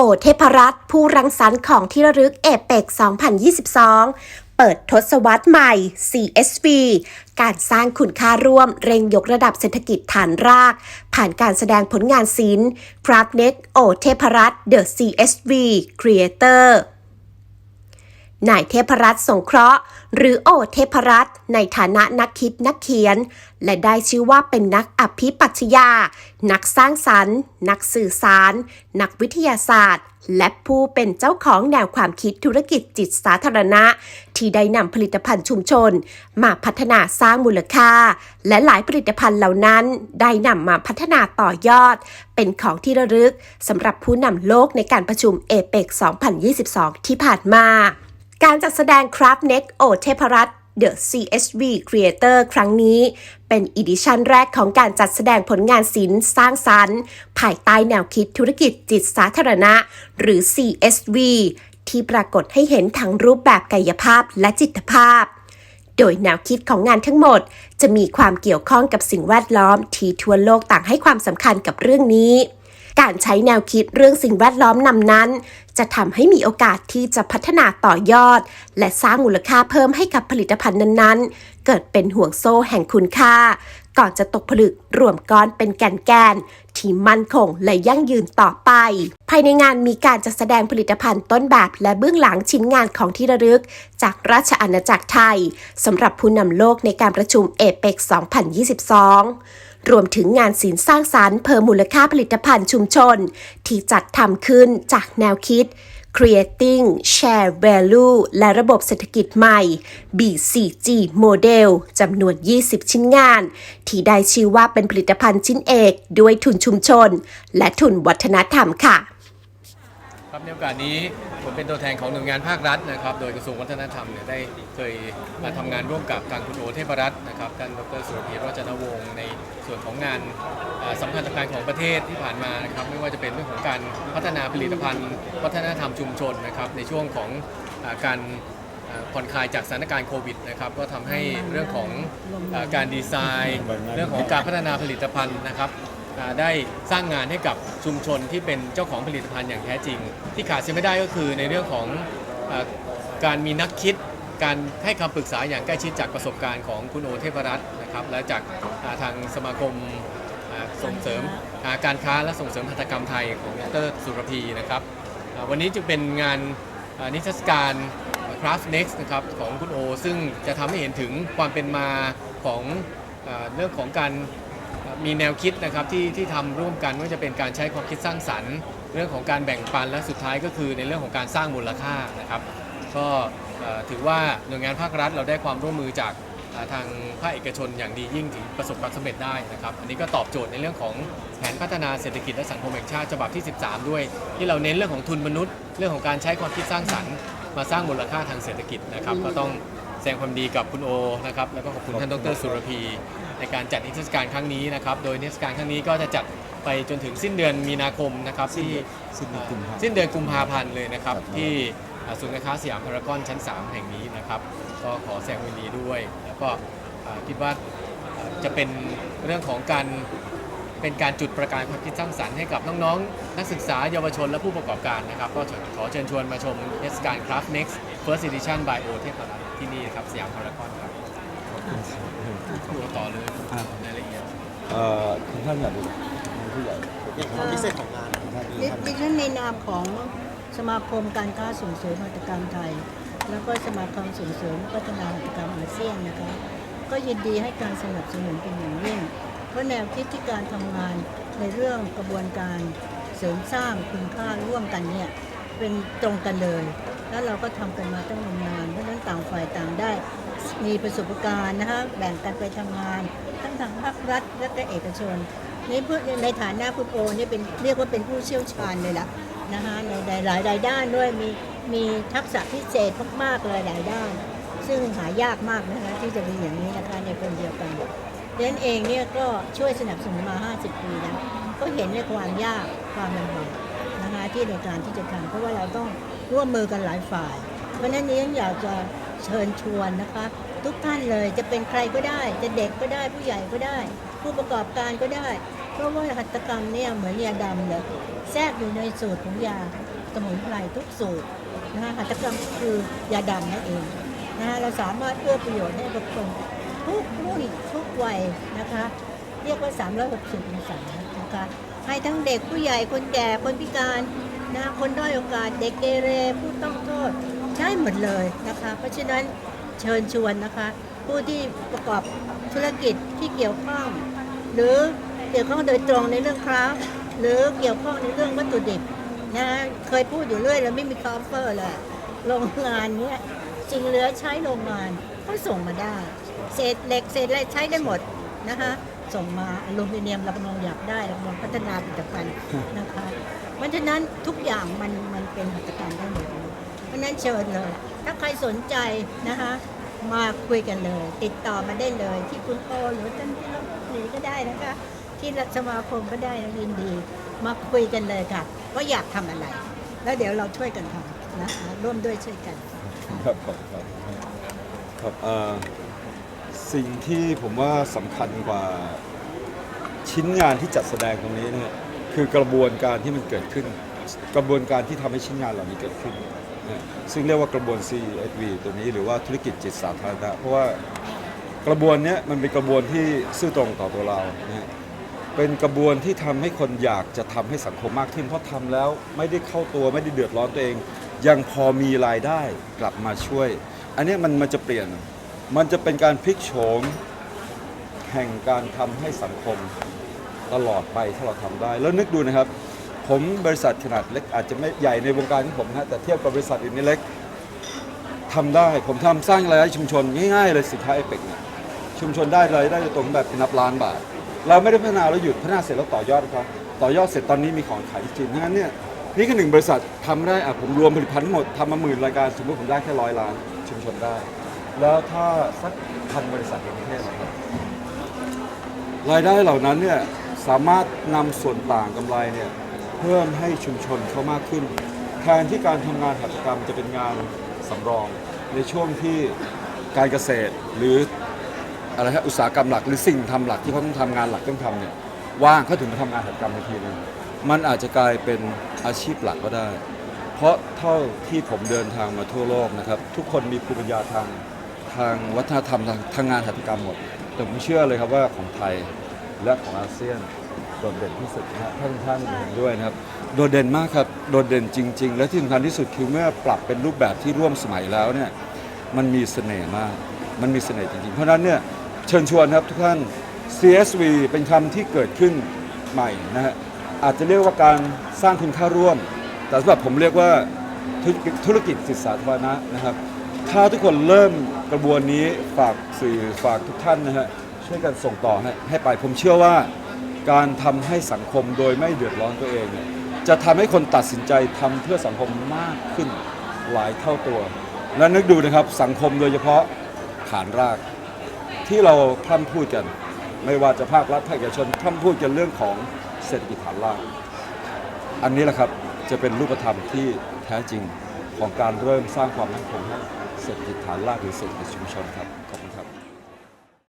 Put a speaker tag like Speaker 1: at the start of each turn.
Speaker 1: โอเทพรัตน์ผู้รังสรรค์ของที่ระลึกเอเปก2022 เปิดทศวรรษใหม่ CSV การสร้างคุณค่าร่วมเร่งยกระดับเศรษฐกิจฐานราก ผ่านการแสดงผลงานศิลป์ c r a f t n e t โอเทพรัตน์ The CSV Creator นายเทพรัตน์สงเคราะห์ หรือโอเทพรัตน์ในฐานะนักคิดนักเขียน และได้ชื่อว่าเป็นนักอภิปัชญา นักสร้างสรรค์ นักสื่อสาร นักวิทยาศาสตร์ และผู้เป็นเจ้าของแนวความคิดธุรกิจจิตสาธารณะ ที่ได้นำผลิตภัณฑ์ชุมชน มาพัฒนาสร้างมูลค่า และหลายผลิตภัณฑ์เหล่านั้น ได้นำมาพัฒนาต่อยอด เป็นของที่ระลึกสำหรับผู้นำโลกในการประชุมเอเปก2022 ที่ผ่านมา การจัดแสดง Craft Next โอเทพรัตน์ The CSV Creator ครั้งนี้เป็นอีดิชันแรกของการจัดแสดงผลงานศิลป์สร้างสรรค์ ภายใต้แนวคิดธุรกิจจิตสาธารณะ หรือ CSV ที่ปรากฏให้เห็นทั้งรูปแบบกายภาพและจิตภาพ โดยแนวคิดของงานทั้งหมด จะมีความเกี่ยวข้องกับสิ่งแวดล้อมที่ทั่วโลกต่างให้ความสำคัญกับเรื่องนี้ การใช้แนวคิดเรื่องสิ่งแวดล้อมนำนั้น จะทำให้มีโอกาสที่จะพัฒนาต่อยอด และสร้างมูลค่าเพิ่มให้กับผลิตภัณฑ์นั้นๆ เกิดเป็นห่วงโซ่แห่งคุณค่า ก่อนจะตกผลึกรวมก้อนเป็นแก่นแกนที่มั่นคงและยั่งยืนต่อไป ภายในงานมีการจัดแสดงผลิตภัณฑ์ต้นแบบและเบื้องหลังชิ้นงานของที่ระลึก จากราชอาณาจักรไทยสำหรับผู้นำโลกในการประชุมเอเปก2022 รวมถึงงานศิลป์สร้างสารรค์เพิ่มมูลค่าผลิตภัณฑ์ชุมชน ที่จัดทำขึ้นจากแนวคิด Creating Share Value และระบบเศรษฐกิจใหม่ BCG Model จำนวน 20 ชิ้นงาน ที่ได้ชื่อว่าเป็นผลิตภัณฑ์ชิ้นเอก ด้วยทุนชุมชน และทุนวัฒนธรรมค่ะ
Speaker 2: ครับในโอกาสนี้ผมเป็นตัวแทนของหน่วยงานภาครัฐนะครับ โดยกระทรวงวัฒนธรรมเนี่ยได้เคยมาทำงานร่วมกับทางคุณโอเทพรัตน์นะครับท่านดรสุรพีรจนวงศ์ในส่วนของงานสำคัญสำคัญของประเทศที่ผ่านมานะครับไม่ว่าจะเป็นเรื่องของการพัฒนาผลิตภัณฑ์ วัฒนธรรมชุมชนนะครับในช่วงของอการผ่อนคลายจากสถานการณ์โควิดนะครับก็ทำให้เรื่องของการดีไซน์ เรื่องของการพัฒนาผลิตภัณฑ์นะครับ ได้สร้างงานให้กับชุมชนที่เป็นเจ้าของผลิตภัณฑ์อย่างแท้จริง ที่ขาดเสียไม่ได้ก็คือในเรื่องของอาการมีนักคิด การให้คำปรึกษาอย่างใกล้ชิดจากประสบการณ์ของคุณโอเทพรัตน์นะครับและจากอ่าทางสมาคมอ่าส่งเสริมอ่าการค้าและส่งเสริมหัตถกรรมไทยของดรสุรพีนะครับอ่าวันนี้จึงเป็นงานอ่านิทรรศการ Craft Next นะครับของคุณโอ ซึ่งจะทำให้เห็นถึงความเป็นมาของอาเรื่องของการ มีแนวคิดนะครับที่ที่ทำร่วมกันว่าจะเป็นการใช้ความคิดสร้างสรรค์ เรื่องของการแบ่งปันและสุดท้ายก็คือในเรื่องของการสร้างมูลค่านะครับ ก็ถือว่าหน่วยงานภาครัฐเราได้ความร่วมมือจากทางภาคเอกชนอย่างดียิ่งถึงประสบความสำเร็จได้นะครับ อันนี้ก็ตอบโจทย์ในเรื่องของแผนพัฒนาเศรษฐกิจและสังคมแห่งชาติฉบับที่ 13 ด้วย ที่เราเน้นเรื่องของทุนมนุษย์ เรื่องของการใช้ความคิดสร้างสรรค์ มาสร้างมูลค่าทางเศรษฐกิจนะครับ ก็ต้องแสดงความดีกับคุณโอนะครับแล้วก็ขอบคุณท่านดรสุรพี ในการจัดนิทรรศการครั้งนี้นะครับ โดยนิทรรศการครั้งนี้ก็จะจัดไปจนถึงสิ้นเดือนมีนาคมนะครับที่
Speaker 3: สิ้นเดือนกุมภาพันธ์
Speaker 2: สิ้นเดือนกุมภาพันธ์เลยนะครับ ที่อ่าศูนย์การค้าสยามพารากอนชั้น 3 แห่งนี้นะครับ ก็ขอแสดงความยินดีด้วย แล้วก็อ่าคิดว่าอ่าจะเป็นเรื่องของการเป็นการจุดประกายความคิดสร้างสรรค์ให้กับน้องๆ นักศึกษาเยาวชนและผู้ประกอบการนะครับ ก็ขอเชิญชวนมาชมเทศกาล Craft Next First Edition by O เทพรัตน์ที่นี่นะครับสยามพารากอนครับ ดูต่อเลย
Speaker 3: อะ
Speaker 2: รายละเอียด
Speaker 3: เอ่อคุณท่านอยากดูผู้ใหญ่
Speaker 4: อย่างความพิเศษของงาน
Speaker 3: ท่าน
Speaker 5: ดิ
Speaker 3: ท่าน
Speaker 5: ดิฉันในนามของสมาคมการค้าส่งเสริมหัตถกรรมไทย แล้วก็สมาคมส่งเสริมพัฒนาหัตถกรรมอาเซียนนะคะก็ยินดีให้การสนับสนุนเป็นอย่างยิ่ง เพราะแนวคิดที่การทำงานในเรื่องกระบวนการเสริมสร้างคุณค่าร่วมกันเนี่ย เป็นตรงกันเลย แล้วเราก็ทำกันมาตั้งนานเพราะฉะนั้นต่างฝ่ายต่างได้ มีประสบการณ์นะคะแบ่งกันไปทำงาน ทั้งทางภาครัฐและก็เอกชน ในพื่ในฐานะคุณโอเนี่ยเป็นเรียกว่าเป็นผู้เชี่ยวชาญเลยล่ะนะคะในหลายหลายด้านด้วยมีมีทักษะพิเศษมากๆเลยหลายด้าน ซึ่งหายากมากนะคะที่จะมีอย่างนี้นะคะในคนเดียวกันดังนั้นเองเนี่ยก็ช่วยสนับสนุนมา 50 ปีแล้วก็เห็นในความยากความลำบาก ที่ในการที่จะทำเพราะว่าเราต้องร่วมมือกันหลายฝ่าย เพราะฉะนั้นนี้อยากจะเชิญชวนนะคะ ทุกท่านเลยจะเป็นใครก็ได้ จะเด็กก็ได้ผู้ใหญ่ก็ได้ ผู้ประกอบการก็ได้ เพราะว่าหัตถกรรมเนี่ยเหมือนยาดำเลยแทรกอยู่ในสูตรของยาสมุนไพรทุกสูตรนะคะหัตถกรรมคือยาดำนั่นเองนะคะเราสามารถเอื้อประโยชน์ให้กับคนทุกรุ่นทุกวัยนะคะ เรียกว่า 360องศานะคะให้ทั้งเด็กผู้ใหญ่คนแก่คนพิการ นะคนด้อยโอกาสเด็กเกเรผู้ต้องโทษใช้หมดเลยนะคะ เพราะฉะนั้นเชิญชวนนะคะ ผู้ที่ประกอบธุรกิจที่เกี่ยวข้อง หรือเกี่ยวข้องโดยตรงในเรื่องคราฟหรือเกี่ยวข้องในเรื่องวัตถุดิบนะเคยพูดอยู่เรื่อยแล้วไม่มีคอฟเฟอร์เลยโรงงานเนี้ยสิ่งเหลือใช้โรงงานก็ส่งมาได้ เศษเหล็กเศษอะไรใช้ได้หมดนะคะ ส่งมาอลูมิเนียมเรากำลังอยากได้เรากำลังพัฒนาผลิตภัณฑ์นะคะเพราะฉะนั้นทุกอย่างมันมันเป็นหัตถการได้หมดเลยเพราะฉะนั้นเชิญเลย ถ้าใครสนใจนะคะมาคุยกันเลย ติดต่อมาได้เลยที่คุณโอหรือท่านที่เราหนีก็ได้นะคะ ที่สมาคมก็ได้นะยินดี มาคุยกันเลยค่ะว่าอยากทำอะไร แล้วเดี๋ยวเราช่วยกันทำนะคะร่วมด้วยช่วยกัน
Speaker 3: ครับครับครับครับเอ่อ สิ่งที่ผมว่าสำคัญกว่าชิ้นงานที่จัดแสดงตรงนี้เนี่ยคือกระบวนการที่มันเกิดขึ้น กระบวนการที่ทำให้ชิ้นงานเหล่านี้เกิดขึ้นนะซึ่งเรียกว่ากระบวน CSV ตัวนี้หรือว่าธุรกิจจิตสาธารณะเพราะว่ากระบวนเนี้ยมันเป็นกระบวนที่ซื่อตรงต่อตัวเรานะฮะเป็นกระบวนที่ทำให้คนอยากจะทำให้สังคมมากขึ้น เพราะทำแล้วไม่ได้เข้าตัวไม่ได้เดือดร้อนตัวเอง ยังพอมีรายได้กลับมาช่วย อันนี้มันมันจะเปลี่ยน มันจะเป็นการพลิกโฉมแห่งการทำให้สังคมตลอดไปถ้าเราทำได้ แล้วนึกดูนะครับ ผมบริษัทขนาดเล็กอาจจะไม่ใหญ่ในวงการของผมนะแต่เทียบกับบริษัทอื่นนี่เล็กทำได้ผมทำสร้างรายได้ชุมชนง่ายๆเลยสินค้าเอเปกเนี่ยชุมชนได้รายได้ตรงแบบเป็นนับล้านบาท เราไม่ได้พัฒนาแล้วหยุดพัฒนาเสร็จแล้วต่อยอดครับต่อยอดเสร็จตอนนี้มีของขายที่จีนเพราะฉะนั้นเนี่ยนี่คือหนึ่งบริษัททำได้อะผมรวมผลิตภัณฑ์ทั้งหมดทำมาหมื่นรายการสมมติผมได้แค่ร้อยล้าน ชุมชนได้ แล้วถ้าสักพันบริษัทในประเทศนะครับรายได้เหล่านั้นเนี่ยสามารถนำส่วนต่างกำไรเนี่ยเพิ่มให้ชุมชนเขามากขึ้น แทนที่การทำงานหัตถกรรมจะเป็นงานสำรอง ในช่วงที่การเกษตรหรืออะไรฮะอุตสาหกรรมหลักหรือสิ่งทำหลักที่เขาต้องทำงานหลักต้องทำเนี่ยว่างเขาถึงมาทำงานหัตถกรรมในทีนึงมันอาจจะกลายเป็นอาชีพหลักก็ได้ เพราะเท่าที่ผมเดินทางมาทั่วโลกนะครับ ทุกคนมีภูมิปัญญาทาง ทางวัฒนธรรมทางทางงานหัตถกรรมหมด แต่ผมเชื่อเลยครับว่าของไทยและของอาเซียนโดดเด่นที่สุดนะท่านท่านเห็นด้วยนะครับ โดดเด่นมากครับ โดดเด่นจริง ๆ และที่สำคัญที่สุดคือเมื่อปรับเป็นรูปแบบที่ร่วมสมัยแล้วเนี่ยมันมีเสน่ห์มาก มันมีเสน่ห์จริงๆ เพราะนั้นเนี่ยเชิญชวนครับทุกท่าน CSV เป็นคำที่เกิดขึ้นใหม่นะฮะอาจจะเรียกว่าการสร้างคุณค่าร่วม แต่สำหรับผมเรียกว่าธุรกิจธุรกิจสิทธิสาธารณะนะครับ ถ้าทุกคนเริ่มกระบวนนี้ฝากสื่อฝากทุกท่านนะฮะช่วยกันส่งต่อให้ให้ไปผมเชื่อว่า การทำให้สังคมโดยไม่เดือดร้อนตัวเองเนี่ยจะทำให้คนตัดสินใจทำเพื่อสังคมมากขึ้นหลายเท่าตัว และนึกดูนะครับสังคมโดยเฉพาะฐานราก ที่เราพร่ำพูดกัน ไม่ว่าจะภาครัฐภาคเอกชนพร่ำพูดกันเรื่องของเศรษฐกิจฐานราก อันนี้แหละครับจะเป็นรูปธรรมที่แท้จริงของการเริ่มสร้างความมั่นคงให้ เศรษฐกิจฐานรากหรือเศรษฐกิจชุมชนครับ